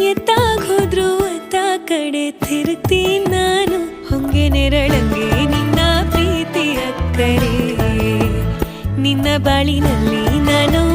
ಎತ್ತಾಗೋದ್ರು ಅತ್ತ ಕಡೆ ತಿರುಗ್ತಿ ನಾನು. ಹೊಂಗೆ ನೆರಳಂಗೆ ನಿನ್ನ ಪ್ರೀತಿ ಅಕ್ಕರೆ ನಿನ್ನ ಬಾಳಿನಲ್ಲಿ ನಾನು